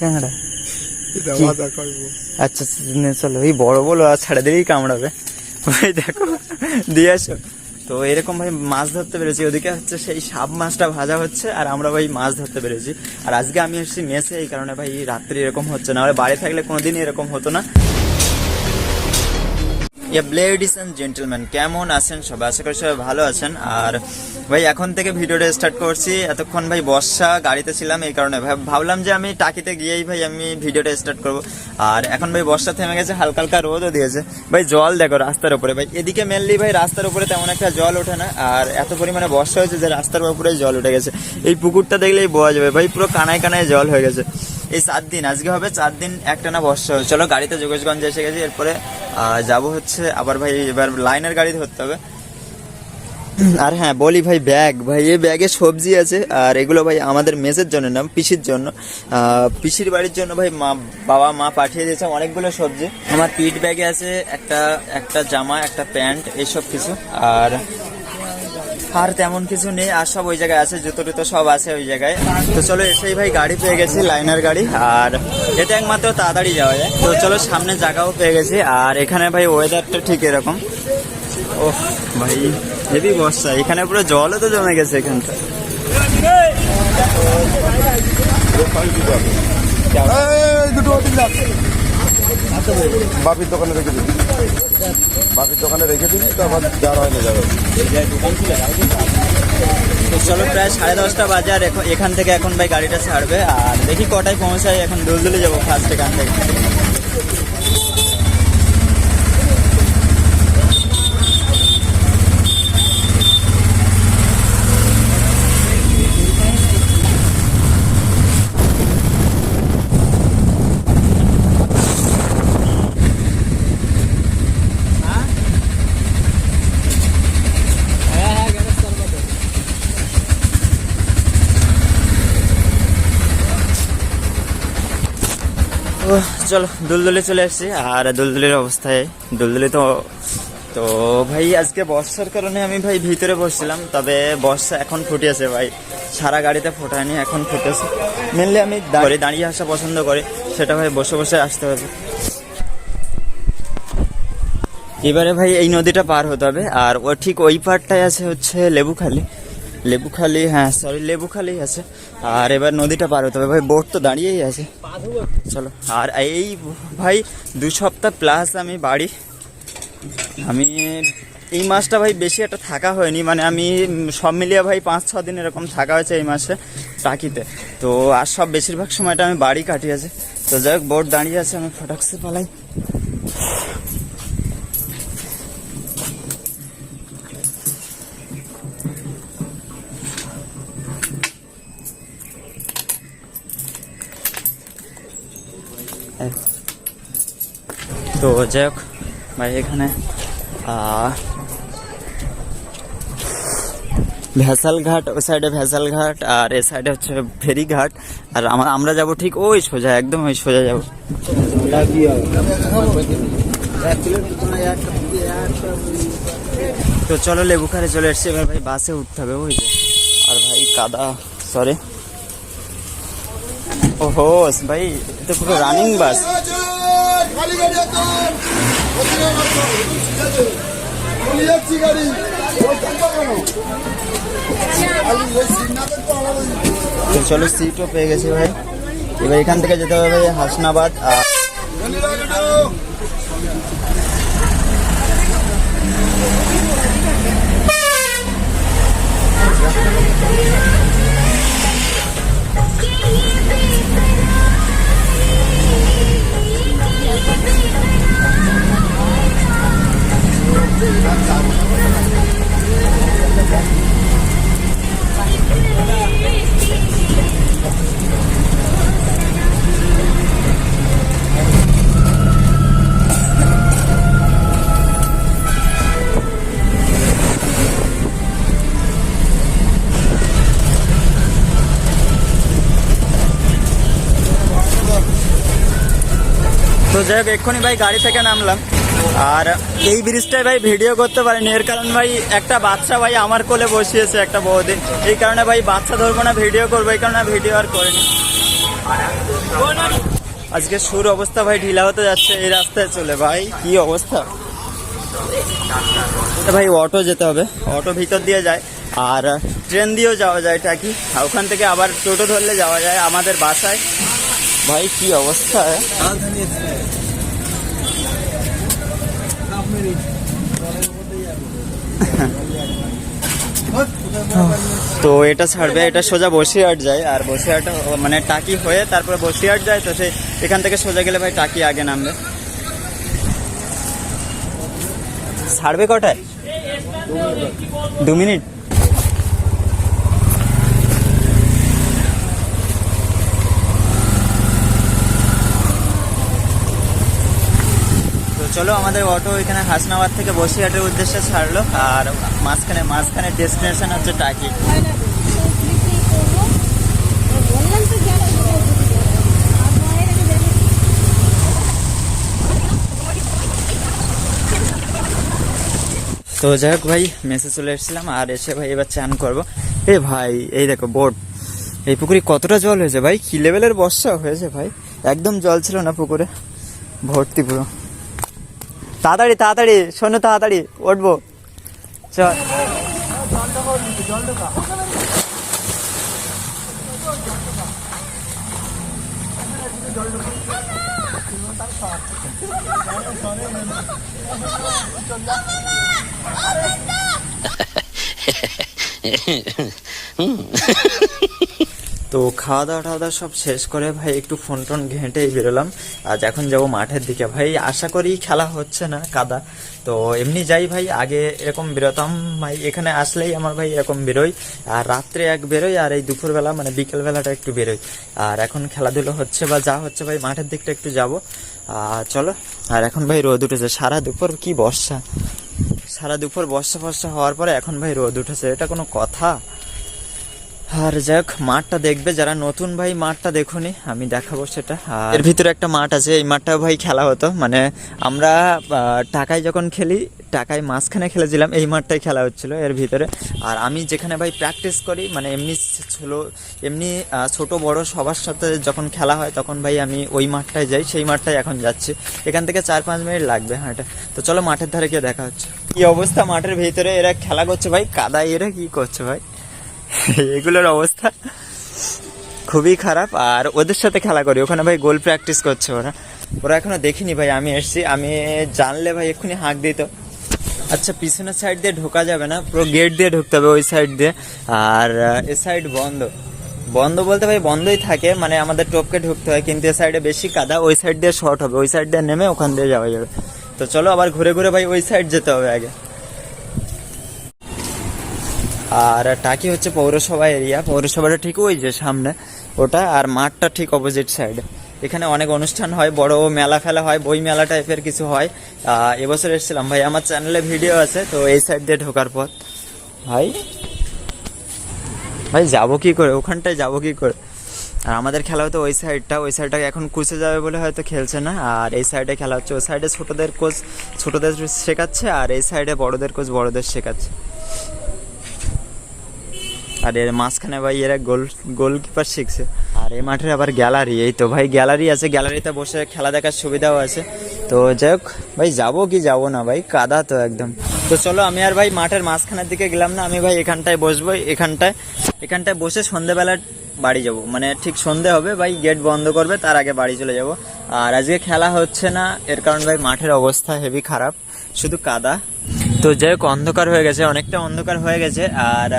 ক্যাংড়া এটা কি? বাধা করব। আচ্ছা চলো এই বড় বলো আর ছাড়া দিলেই কামড়াবে। ভাই দেখো দিয়ে আসো। তো এরকম ভাই মাছ ধরতে পেরেছি। ওদিকে হচ্ছে সেই সাপ মাছটা ভাজা হচ্ছে আর আমরা ভাই মাছ ধরতে পেরেছি। আর আজকে আমি এসেছি মেসে এই কারণে ভাই রাত্রি এরকম হচ্ছে না। আর বাড়ি থাকলে কোনোদিন এরকম হতো না। ইয়া লেডিস অ্যান্ড জেন্টেলম্যান কেমন আছেন সবাই? আশা করি সবাই ভালো আছেন। আর ভাই, এখন থেকে ভিডিওটা স্টার্ট করছি। এতক্ষণ ভাই বর্ষা, গাড়িতে ছিলাম এই কারণে। ভাব- ভাবলাম যে আমি টাকিতে গিয়েই ভাই আমি ভিডিওটা স্টার্ট করব। আর এখন ভাই বর্ষা থেমে গেছে, হালকা হালকা রোদও দিয়েছে। ভাই, জল দেখো রাস্তার উপরে। ভাই, এদিকে মেনলি ভাই রাস্তার উপরে তেমন একটা জল ওঠে না। আর এত পরিমাণে বর্ষা হয়েছে যে রাস্তার উপরে জল উঠে গেছে। এই পুকুরটা দেখলেই বোঝা যাবে, ভাই, পুরো কানায় কানায় জল হয়ে গেছে। এই চার দিন, আজকে হবে চার দিন একটানা বর্ষা। চলো গাড়িতে যোগেশগঞ্জ এসে গেছি, এরপরে যাব হচ্ছে, আবার ভাই এবার লাইনের গাড়ি ধরতে হবে। আর হ্যাঁ বলি ভাই ব্যাগ ভাই এই ব্যাগে সবজি আছে, আর এগুলো ভাই আমাদের মেসের জন্য নাম পিসির জন্য। পিসির বাড়ির জন্য ভাই মা, বাবা, মা পাঠিয়ে দিয়েছে অনেকগুলো সবজি। আমার পিঠ ব্যাগে আছে একটা একটা জামা, একটা প্যান্ট এইসব কিছু। আর আর তেমন কিছু নেই, আর সব ওই জায়গায় আছে, জুতো টুতো সব আছে ওই জায়গায়। তো চলো এসেই ভাই, গাড়ি পেয়ে গেছি, লাইনার গাড়ি, আর এটা একমাত্র তাড়াতাড়ি যাওয়া যায়। তো চলো সামনে জায়গাও পেয়ে গেছি, আর এখানে ভাই ওয়েদারটা ঠিক এরকম। ও ভাই, হেভি বর্ষা, এখানে পুরো জলও তো জমে গেছে এখানটা। দুটো। বাপির দোকানে রেখে দিবি। বাপির দোকানে রেখে দিবি তো আমার যার হয় যাবে। চলো প্রায় সাড়ে দশটা বাজে আর এখান থেকে এখন ভাই গাড়িটা ছাড়বে। আর দেখি কটায় পৌঁছায়, এখন দুলদুলে যাব ফার্স্ট এখান থেকে ও চলো, দুলদুলি চলে এসেছি আর দুলদুলির অবস্থায়, দুলদুলি তো তো ভাই, আজকে বর্ষার কারণে আমি ভাই ভিতরে বসছিলাম, তবে বর্ষা এখন ফুটিয়েছে ভাই। সারা গাড়িতে ফোটায়নি, এখন ফুটেছে মেনলি আমি দাঁড়িয়ে দাঁড়িয়ে আসা পছন্দ করি, সেটা ভাই বসে বসে আসতে হবে। এবারে ভাই এই নদীটা পার হতে হবে, আর ও ঠিক ওই পারটায় আছে হচ্ছে লেবুখালি। লেবুখালি হ্যাঁ সরি লেবুখালি আছে। আর এবার নদীটা পার হতে হবে। ভাই, বোট তো দাঁড়িয়েই আছে। চলো, আর এই ভাই, দু সপ্তাহ প্লাস আমি বাড়ি। আমি, এই মাসটা ভাই বেশি একটা থাকা হয়নি। মানে আমি সব মিলিয়ে ভাই পাঁচ, ছ দিন এরকম থাকা হয়েছে এই মাসে টাকিতে তো আর সব বেশিরভাগ সময়টা আমি বাড়ি কাটিয়েছি। তো যাই হোক, বোট দাঁড়িয়ে আছে আমি ফটাক্সে পালাই। তো যাই হোক, ভাই এখানে ভেসাল ঘাট ওই সাইডে ভেসাল ঘাট আর এ সাইডে হচ্ছে ফেরি ঘাট আর আমরা আমরা যাব ঠিক ওই সোজা, একদম ওই সোজা যাব। তো চলো লেবুখারে চলে এসছি, এবার ভাই বাসে উঠতে হবে, ওই যে। আর ভাই কাদা সরি ওহো, ভাই, এটা পুরো রানিং বাস খালি গাড়ি আছে চলে যাচ্ছি গাড়ি বলছেন তো কেন? খালি ওই সিগনালে তো আমাদের তো চলো সিটও পেয়ে গেছি ভাই এবার এখান থেকে যেতে হবে হাসনাবাদ আর গলি যাই হোক, এক্ষুনি ভাই গাড়ি থেকে নামলাম। আর এই ব্রিজটায় ভাই ভিডিও করতে পারিনি। এর কারণ ভাই, একটা বাচ্চা ভাই আমার কোলে বসিয়েছে একটা বৌদি। এই কারণে ভাই বাচ্চা ধরবো না, ভিডিও করব, এই কারণে ভিডিও আর করিনি। আজকে সুর অবস্থা ভাই ঢিলা হতে যাচ্ছে, এই রাস্তায় চলে। ভাই, কি অবস্থা? ভাই, অটো যেতে হবে। অটো ভিতর দিয়ে যায়, আর ট্রেন দিয়েও যাওয়া যায় টাকি ওখান থেকে আবার টোটো ধরলে যাওয়া যায় আমাদের বাসায়। ভাই, কি অবস্থা তো এটা ছাড়বে, এটা সোজা বসিরহাট যায়, আর বসিরহাট মানে টাকি হয়ে তারপরে বসিরহাট যায়, তো সে এখান থেকে সোজা গেলে ভাই টাকি আগে নামবে। ছাড়বে কটায়? দু মিনিট? চলো আমাদের অটো এখানে হাসনাবাদ থেকে বসিরহাটের উদ্দেশ্যে ছাড়লো, আর মাঝখানে মাঝখানে ডেস্টিনেশন হচ্ছে টাকি। তো যাই হোক ভাই, মেসে চলে এসেছিলাম, আর এসে ভাই এবার চান করব। এ ভাই, এই দেখো বোট এই পুকুরে কতটা জল হয়েছে ভাই? কি লেভেলের বর্ষা হয়েছে ভাই? একদম জল ছিল না পুকুরে। ভর্তি পুরো। তাড়াতাড়ি তাড়াতাড়ি শোনো তাড়াতাড়ি উঠবো। চল। তো খাওয়া দাওয়া টাওয়া দাওয়া সব শেষ করে ভাই একটু ফোন টোন ঘেঁটেই বেরোলাম। আজ এখন যাব মাঠের দিকে। ভাই, আশা করি খেলা হচ্ছে না কাদা। তো এমনি যাই ভাই, আগে এরকম বেরোতাম। ভাই, এখানে আসলেই আমার ভাই এরকম বেরোই আর রাত্রে এক বেরোই আর এই দুপুরবেলা মানে বিকেলবেলাটা একটু বেরোই আর এখন খেলাধুলো হচ্ছে বা যা হচ্ছে ভাই, মাঠের দিকটা একটু যাব। আর চলো, আর এখন ভাই রোদ উঠেছে। সারা দুপুর কি বর্ষা? সারা দুপুর বর্ষা ফর্ষা হওয়ার পরে এখন ভাই রোদ উঠেছে। এটা কোনো কথা? আর যাক মাঠটা দেখবে, যারা নতুন ভাই, মাঠটা দেখুনি, আমি দেখাবো সেটা। আর এর ভিতরে একটা মাঠ আছে, এই মাঠটাও ভাই খেলা হতো। মানে আমরা টাকায় যখন খেলি টাকায় মাঝখানে খেলেছিলাম, এই মাঠটাই খেলা হচ্ছিল এর ভিতরে। আর আমি যেখানে ভাই প্র্যাকটিস করি মানে এমনি ছিল, এমনি ছোট, বড় সবার সাথে যখন খেলা হয়, তখন ভাই আমি ওই মাঠটায় যাই, সেই মাঠটায় এখন যাচ্ছি। এখান থেকে চার, পাঁচ মিনিট লাগবে হাঁটা। তো চলো মাঠের ধারে গিয়ে দেখা হচ্ছে। কি অবস্থা মাঠের ভিতরে? এরা খেলা করছে ভাই? কাদায় এরা কি করছে ভাই? এগুলোর অবস্থা খুবই খারাপ। আর ওদের সাথে খেলা করি। ওখানে ভাই গোল প্র্যাকটিস করছে ওরা। ওরা এখনও দেখিনি ভাই, আমি এসছি। আমি জানলে ভাই এক্ষুনি হাঁক দিত। আচ্ছা পিছনের সাইড দিয়ে ঢোকা যাবে না? পুরো গেট দিয়ে ঢুকতে হবে ওই সাইড দিয়ে। আর এ সাইড বন্ধ। বন্ধ বলতে ভাই বন্ধই থাকে। মানে আমাদের টপকে ঢুকতে হয়, কিন্তু এ সাইডে বেশি কাদা। ওই সাইড দিয়ে শর্ট হবে। ওই সাইড দিয়ে নেমে ওখান দিয়ে যাওয়া যাবে। তো চলো আবার ঘুরে ঘুরে ভাই ওই সাইড যেতে হবে আগে। আর টাকি হচ্ছে পৌরসভা এরিয়া। পৌরসভাটা ঠিক ওই যে সামনে। ওটা আর মাঠটা ঠিক অপোজিট সাইডে এখানে অনেক অনুষ্ঠান হয়, বড় মেলা ফেলা হয়, বই মেলা টাইপের কিছু হয়। এবছর এসেছিলাম। ভাই, আমার চ্যানেলে ভিডিও আছে, তো এই সাইড দিয়ে ঢোকার পথ ভাই ভাই, যাব কি করে? ওখানটায় যাব কি করে? আর আমাদের খেলা হতো ওই সাইডটা ওই সাইডটা এখন কুচে যাবে বলে হয়তো খেলছে না। আর এই সাইডে খেলা হচ্ছে। ওই সাইডে ছোটদের কোচ ছোটদের শেখাচ্ছে, আর এই সাইডে বড়দের কোচ বড়দের শেখাচ্ছে। আর এর মাঝখানে ভাই এরা গোল, গোলকিপার শিখছে। আর এই মাঠের আবার গ্যালারি, এই তো ভাই গ্যালারি আছে, গ্যালারিতে বসে খেলা দেখার সুবিধাও আছে। তো যাই হোক, ভাই যাব কি যাব না ভাই, কাদা তো একদম। তো চলো আমি আর ভাই মাঠের মাঝখানের দিকে গেলাম না, আমি ভাই এখানটায় বসবো, এখানটায় এখানটায় বসে সন্ধেবেলা বাড়ি যাব। মানে ঠিক সন্ধে হবে, ভাই গেট বন্ধ করবে, তার আগে বাড়ি চলে যাব। আর আজকে খেলা হচ্ছে না, এর কারণ ভাই মাঠের অবস্থা হেভি খারাপ, শুধু কাদা। তো যাই হোক, অন্ধকার হয়ে গেছে, অনেকটা অন্ধকার হয়ে গেছে, আর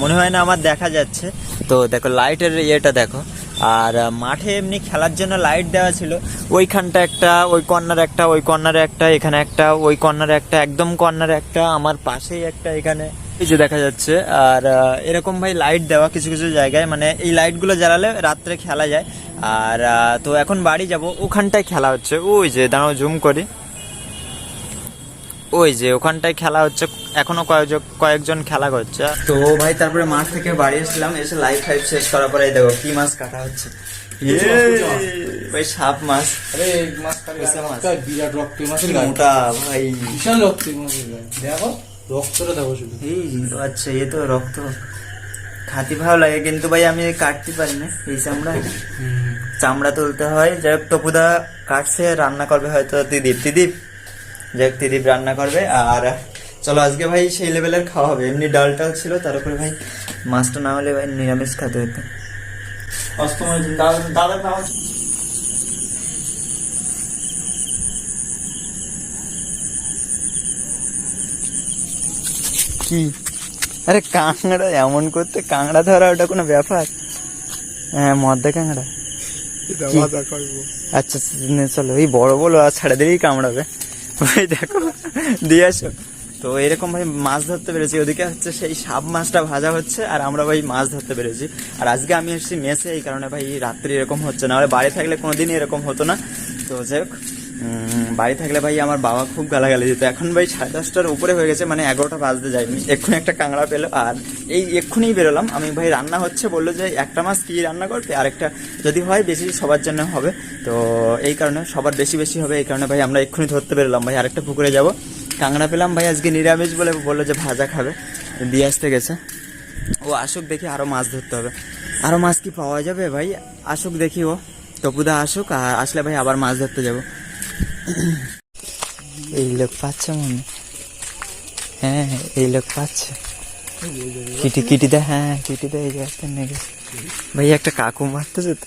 মনে হয় না আমার দেখা যাচ্ছে। তো দেখো লাইটের ইয়েটা দেখো। আর মাঠে এমনি খেলার জন্য লাইট দেওয়া ছিল। ওইখানটা একটা, ওই কর্নারে একটা, ওই কর্নারে একটা, এখানে একটা, ওই কর্নারে একটা, একদম কর্নারে একটা, আমার পাশেই একটা এখানে। কিছু দেখা যাচ্ছে, আর এরকম ভাই লাইট দেওয়া কিছু কিছু জায়গায়। মানে এই লাইটগুলো জ্বালালে রাত্রে খেলা যায়। আর তো এখন বাড়ি যাব, ওখানটায় খেলা হচ্ছে। ওই যে, দাঁড়াও জুম করি। ওই যে ওখানটায় খেলা হচ্ছে এখনও কয়েকজন কয়েকজন খেলা করছে। তো ভাই তারপরে মাঠ থেকে বাড়ি এসেছিলাম এসে লাইফ ফাইভ শেষ করার পরে দেখো কি মাছ কাটা হচ্ছে। ভাই সাপ মাছ। আরে মাছ কাটে বুঝতে মাছ। একটা বিরাট রক্ত মাছের মোটা ভাই। বিশাল রক্ত মাছের দেখো রক্তটা দেখো শুধু। আচ্ছা এ তো রক্ত। খাতি ভালো লাগে কিন্তু ভাই আমি কাটতে পারি না এই চামড়া। চামড়া তুলতে হয়। যাই হোক তপুদা কাটছে রান্না করবে হয়তো দিদীপ দিদীপ যাই হোক রান্না করবে। আর চলো আজকে ভাই সেই লেভেলের খাওয়া হবে। এমনি ডাল টাল ছিল তার উপরে ভাই মাছটা না হলে ভাই নিরামিষ খেতে হতো দাদা খাওয়া কি? আরে কাঁকড়া এমন করতে কাঁকড়া ধরা ওটা কোনো ব্যাপার? হ্যাঁ মদ্দা কাঁকড়া। কি? আচ্ছা চলো এই বড় বলো আর ছাড়া দিলেই কামড়াবে। ওই দেখো, দিয়ে আসো। তো এরকম ভাই মাছ ধরতে পেরেছি। ওদিকে হচ্ছে সেই সাপ মাছটা ভাজা হচ্ছে আর আমরা ভাই মাছ ধরতে পেরেছি। আর আজকে আমি এসেছি মেসে, এই কারণে ভাই রাত্রি এরকম হচ্ছে না। আর বাড়ি থাকলে কোনোদিনই এরকম হতো না। তো যাই হোক। বাড়ি থাকলে ভাই আমার বাবা খুব গালাগালি দিত। এখন ভাই সাড়ে দশটার উপরে হয়ে গেছে মানে এগারোটা বাজতে যায়নি। এক্ষুনি একটা কাঁকড়া পেল আর এই এক্ষুনি বেরোলাম। আমি ভাই রান্না হচ্ছে বলল যে একটা মাছ কি রান্না করবে আরেকটা যদি হয় বেশি সবার জন্য হবে। তো এই কারণে সবার বেশি বেশি হবে, এই কারণে ভাই আমরা এক্ষুনি ধরতে বেরোলাম। ভাই আরেকটা পুকুরে যাব। কাঁকড়া পেলাম ভাই আজকে নিরামিষ বলে বলল যে ভাজা খাবে। দিয়ে আসতে গেছে। ও আসুক দেখি আরও মাছ ধরতে হবে। আরও মাছ কি পাওয়া যাবে ভাই? আসুক দেখি ও। তপুদা আসুক আর আসলে ভাই আবার মাছ ধরতে যাব। এই লোক পাচ্ছে মনে। হ্যাঁ হ্যাঁ, এই লোক পাচ্ছে। কিটি কিটিদা হ্যাঁ কিটিদা এই জায়গাটা নিয়ে গেছে। ভাই একটা কাকু মারতেছে তো।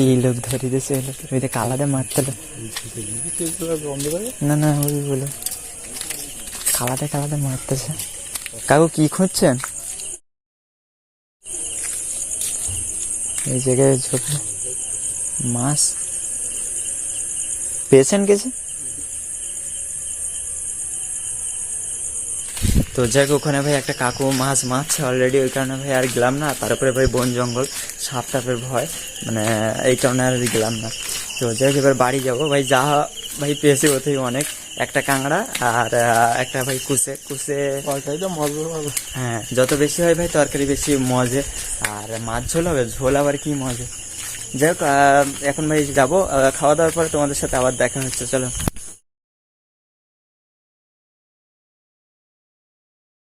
এই লোক ধরে দিয়েছে এই লোক। ওই কালাদে মারতে না না ওই বলো কালাতে কালাতে মারতেছে। কাকু কি খুঁজছেন? এই জায়গায় ঝোপে মাছ পেয়েছেন কিছু তো যাক ওখানে ভাই একটা কাকু মাছ মারছে অলরেডি ওই কারণে ভাই আর গেলাম না। তারপরে ভাই বন জঙ্গল সাপ টাপের ভয় মানে এই কারণে আর গেলাম না। তো যাক এবার বাড়ি যাব। ভাই যা ভাই পেয়েছি ওতেই অনেক। একটা কাঁকড়া আর একটা ভাই কুসে। কুসে হ্যাঁ যত বেশি হয় ভাই তরকারি বেশি মজে। আর মাছ ঝোল হবে ঝোল আবার কি মজে? যাই হোক এখন ভাই যাব খাওয়া দাওয়ার পরে তোমাদের সাথে আবার দেখা হচ্ছে চলো।